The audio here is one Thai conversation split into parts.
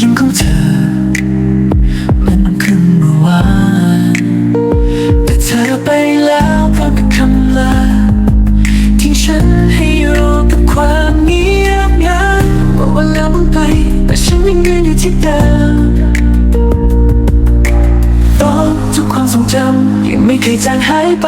ยิ้มของเธอ มันมันคืนเมื่อวานแต่เธอไปแล้วพร้อมกับคำลาทิ้งฉันให้อยู่กับความเงียบงันว่าวันแล้วมึงไป แต่ฉันยังยืนอยู่ที่เดิมตอนทุกความทรงจำยังไม่เคยจางหายไป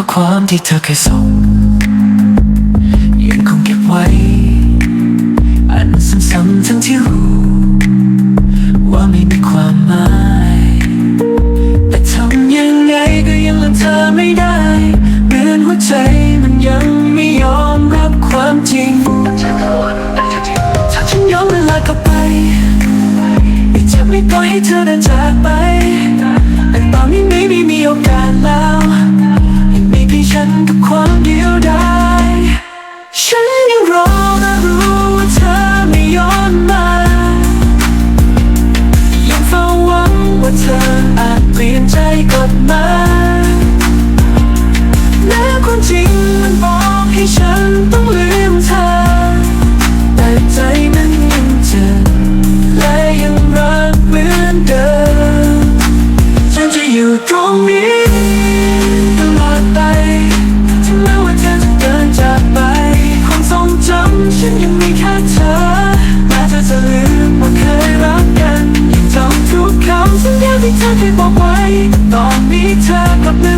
ข้อความที่เธอเคยส่งยังคงเก็บไว้ อ่านซ้ำๆทั้งที่รู้ ว่าไม่มีความหมาย แต่ทำยังไงก็ยังลืมเธอไม่ได้เหมือนหัวใจมันยังไม่ยอมรับความจริง ถ้าฉันย้อนเวลากลับไปจะไม่ปล่อยให้เธอเดินจากไป แต่ตอนนี้ไม่มีมีโอกาสแล้ว ที่บอกไว้ตอนนี้เธอกลับลืม